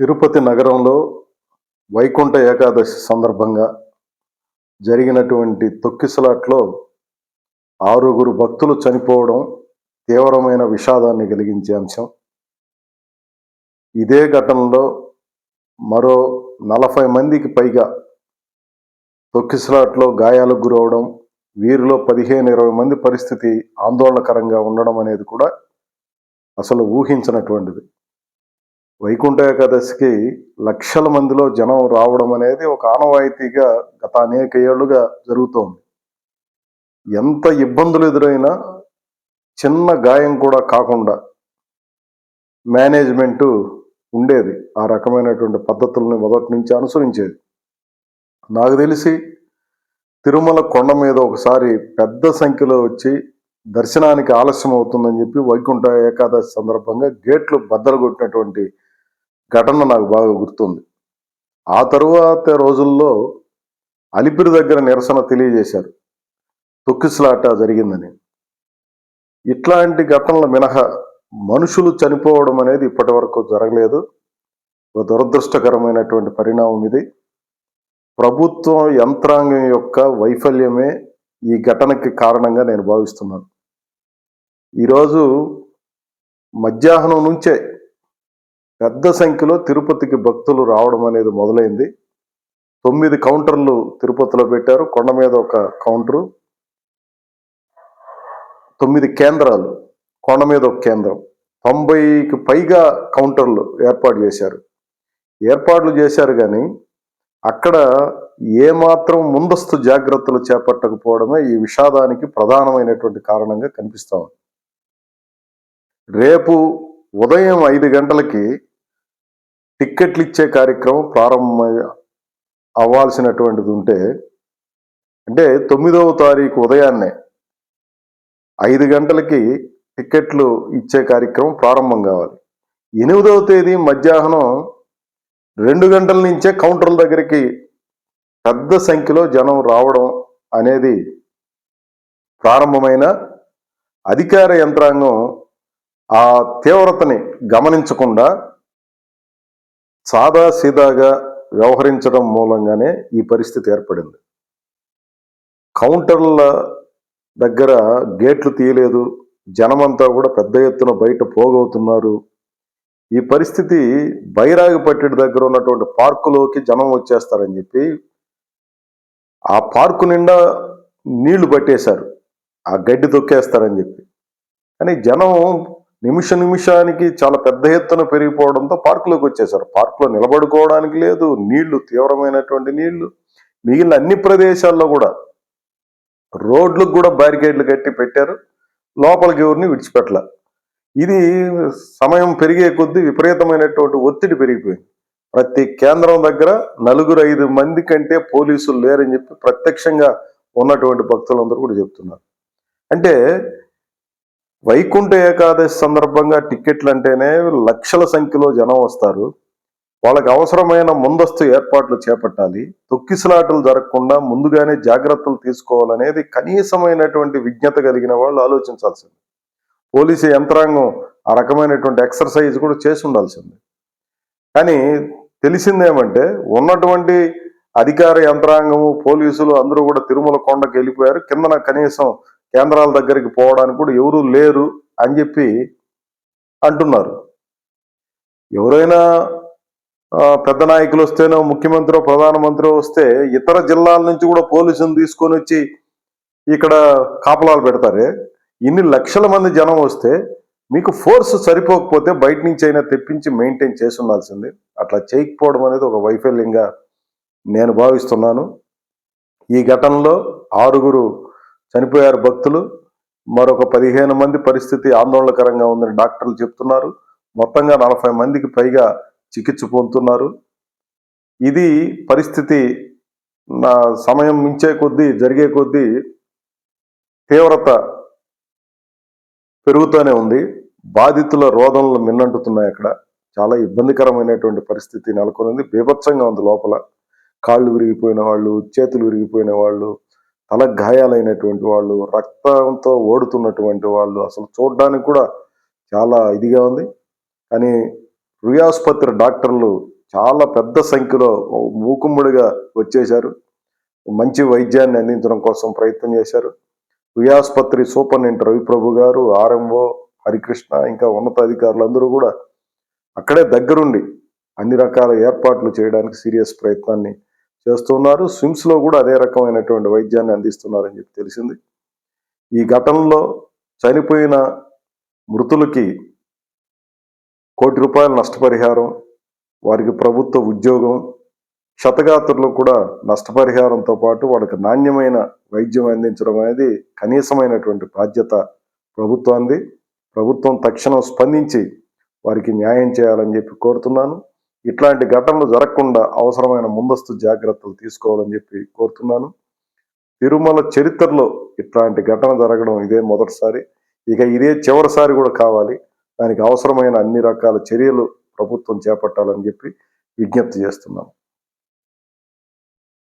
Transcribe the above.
తిరుపతి నగరంలో వైకుంఠ ఏకాదశి సందర్భంగా జరిగినటువంటి తొక్కిసలాట్లో ఆరుగురు భక్తులు చనిపోవడం తీవ్రమైన విషాదాన్ని కలిగించే అంశం. ఇదే ఘటనలో మరో నలభై మందికి పైగా తొక్కిసలాట్లో గాయాలకు గురవడం వీరిలో పదిహేను ఇరవై మంది పరిస్థితి ఆందోళనకరంగా ఉండడం అనేది కూడా అసలు ఊహించినటువంటిది. వైకుంఠ ఏకాదశికి లక్షల మందిలో జనం రావడం అనేది ఒక ఆనవాయితీగా గత అనేక ఏళ్ళుగా జరుగుతోంది. ఎంత ఇబ్బందులు ఎదురైనా చిన్న గాయం కూడా కాకుండా మేనేజ్మెంటు ఉండేది. ఆ రకమైనటువంటి పద్ధతుల్ని మొదటి నుంచి అనుసరించేది. నాకు తెలిసి తిరుమల కొండ మీద ఒకసారి పెద్ద సంఖ్యలో వచ్చి దర్శనానికి ఆలస్యం అవుతుందని చెప్పి వైకుంఠ ఏకాదశి సందర్భంగా గేట్లు బద్దలు కొట్టినటువంటి ఘటన నాకు బాగా గుర్తుంది. ఆ తరువాత రోజుల్లో అలిపిరి దగ్గర నిరసన తెలియజేశారు. తొక్కిసలాట జరిగిందని. ఇట్లాంటి ఘటనల మినహా మనుషులు చనిపోవడం అనేది ఇప్పటి వరకు జరగలేదు. ఒక దురదృష్టకరమైనటువంటి పరిణామం ఇది. ప్రభుత్వం యంత్రాంగం యొక్క వైఫల్యమే ఈ ఘటనకి కారణంగా నేను భావిస్తున్నాను. ఈరోజు మధ్యాహ్నం నుంచే పెద్ద సంఖ్యలో తిరుపతికి భక్తులు రావడం అనేది మొదలైంది. తొమ్మిది కౌంటర్లు తిరుపతిలో పెట్టారు. కొండ మీద ఒక కౌంటరు. తొమ్మిది కేంద్రాలు. కొండ మీద ఒక కేంద్రం. తొంభైకి పైగా కౌంటర్లు ఏర్పాటు చేశారు. ఏర్పాట్లు చేశారు కానీ అక్కడ ఏమాత్రం ముందస్తు జాగ్రత్తలు చేపట్టకపోవడమే ఈ విషాదానికి ప్రధానమైనటువంటి కారణంగా కనిపిస్తా రేపు ఉదయం ఐదు గంటలకి టిక్కెట్లు ఇచ్చే కార్యక్రమం ప్రారంభ అవ్వాల్సినటువంటిది ఉంటే అంటే తొమ్మిదవ తారీఖు ఉదయాన్నే ఐదు గంటలకి టిక్కెట్లు ఇచ్చే కార్యక్రమం ప్రారంభం కావాలి. ఎనిమిదవ తేదీ మధ్యాహ్నం రెండు గంటల నుంచే కౌంటర్ల దగ్గరికి పెద్ద సంఖ్యలో జనం రావడం అనేది ప్రారంభమైన అధికార యంత్రాంగం ఆ తీవ్రతని గమనించకుండా సాదా సీదాగా వ్యవహరించడం మూలంగానే ఈ పరిస్థితి ఏర్పడింది. కౌంటర్ల దగ్గర గేట్లు తీయలేదు. జనమంతా కూడా పెద్ద ఎత్తున బయట పోగవుతున్నారు. ఈ పరిస్థితి బైరాగిపట్టెడు దగ్గర ఉన్నటువంటి పార్కులోకి జనం వచ్చేస్తారని చెప్పి ఆ పార్కు నిండా నీళ్ళు పట్టేశారు. ఆ గడ్డి తొక్కేస్తారని చెప్పి. కానీ జనం నిమిష నిమిషానికి చాలా పెద్ద ఎత్తున పెరిగిపోవడంతో పార్కులోకి వచ్చేసారు పార్కులో నిలబడుకోవడానికి లేదు నీళ్ళు తీవ్రమైనటువంటి నీళ్ళు మిగిలిన అన్ని ప్రదేశాల్లో కూడా రోడ్లకు కూడా బ్యారికేడ్లు కట్టి పెట్టారు. లోపలికి ఎవరిని విడిచిపెట్టల. ఇది సమయం పెరిగే కొద్దీ విపరీతమైనటువంటి ఒత్తిడి పెరిగిపోయింది. ప్రతి కేంద్రం దగ్గర నలుగురు ఐదు మంది కంటే పోలీసులు లేరని చెప్పి ప్రత్యక్షంగా ఉన్నటువంటి భక్తులందరూ కూడా చెప్తున్నారు. అంటే వైకుంఠ ఏకాదశి సందర్భంగా టిక్కెట్లు అంటేనే లక్షల సంఖ్యలో జనం వస్తారు. వాళ్ళకి అవసరమైన ముందస్తు ఏర్పాట్లు చేపట్టాలి. తొక్కిసలాటలు జరగకుండా ముందుగానే జాగ్రత్తలు తీసుకోవాలనేది కనీసమైనటువంటి విజ్ఞత కలిగిన వాళ్ళు ఆలోచించాల్సింది. పోలీసు యంత్రాంగం ఆ రకమైనటువంటి ఎక్సర్సైజ్ కూడా చేసి ఉండాల్సింది. కానీ తెలిసిందేమంటే ఉన్నటువంటి అధికార యంత్రాంగము పోలీసులు అందరూ కూడా తిరుమల కొండకి వెళ్ళిపోయారు. కిందన కనీసం కేంద్రాల దగ్గరికి పోవడానికి కూడా ఎవరూ లేరు అని చెప్పి అంటున్నారు. ఎవరైనా పెద్ద నాయకులు వస్తేనో ముఖ్యమంత్రి ప్రధానమంత్రి వస్తే ఇతర జిల్లాల నుంచి కూడా పోలీసులు తీసుకొని వచ్చి ఇక్కడ కాపలాలు పెడతారే? ఇన్ని లక్షల మంది జనం వస్తే మీకు ఫోర్స్ సరిపోకపోతే బయట నుంచి అయినా తెప్పించి మెయింటైన్ చేసి ఉండాల్సింది. అట్లా చేయకపోవడం అనేది ఒక వైఫల్యంగా నేను భావిస్తున్నాను. ఈ ఘటనలో ఆరుగురు చనిపోయారు భక్తులు. మరొక పదిహేను మంది పరిస్థితి ఆందోళనకరంగా ఉందని డాక్టర్లు చెప్తున్నారు. మొత్తంగా నలభై మందికి పైగా చికిత్స పొందుతున్నారు. ఇది పరిస్థితి నా సమయం మించే కొద్దీ జరిగే కొద్దీ తీవ్రత పెరుగుతూనే ఉంది. బాధితుల రోదనలు మిన్నంటుతున్నాయి అక్కడ. చాలా ఇబ్బందికరమైనటువంటి పరిస్థితి నెలకొనింది. బీభత్సంగా ఉంది లోపల. కాళ్ళు విరిగిపోయిన వాళ్ళు చేతులు విరిగిపోయిన వాళ్ళు తల గాయాలైనటువంటి వాళ్ళు రక్తంతో ఓడుతున్నటువంటి వాళ్ళు అసలు చూడడానికి కూడా చాలా ఇదిగా ఉంది. కానీ రుయాసుపత్రి డాక్టర్లు చాలా పెద్ద సంఖ్యలో మూకుమ్ముడిగా వచ్చేశారు. మంచి వైద్యాన్ని అందించడం కోసం ప్రయత్నం చేశారు. రుయాసుపత్రి సూపరింటెండెంట్ రవిప్రభు గారు ఆర్ఎంఓ హరికృష్ణ ఇంకా ఉన్నతాధికారులు అందరూ కూడా అక్కడే దగ్గరుండి అన్ని రకాల ఏర్పాట్లు చేయడానికి సీరియస్ ప్రయత్నాన్ని చేస్తున్నారు. స్విమ్స్లో కూడా అదే రకమైనటువంటి వైద్యాన్ని అందిస్తున్నారని చెప్పి తెలిసింది. ఈ ఘటనలో చనిపోయిన మృతులకి కోటి రూపాయల నష్టపరిహారం వారికి ప్రభుత్వ ఉద్యోగం క్షతగాత్రులకు కూడా నష్టపరిహారంతో పాటు వాళ్ళకి నాణ్యమైన వైద్యం అందించడం అనేది కనీసమైనటువంటి బాధ్యత ప్రభుత్వాన్ని ప్రభుత్వం తక్షణం స్పందించి వారికి న్యాయం చేయాలని చెప్పి కోరుతున్నాను. ఇట్లాంటి ఘటనలు జరగకుండా అవసరమైన ముందస్తు జాగ్రత్తలు తీసుకోవాలని చెప్పి కోరుతున్నాను. తిరుమల చరిత్రలో ఇట్లాంటి ఘటన జరగడం ఇదే మొదటిసారి. ఇక ఇదే చివరిసారి కూడా కావాలి. దానికి అవసరమైన అన్ని రకాల చర్యలు ప్రభుత్వం చేపట్టాలని చెప్పి విజ్ఞప్తి చేస్తున్నాను.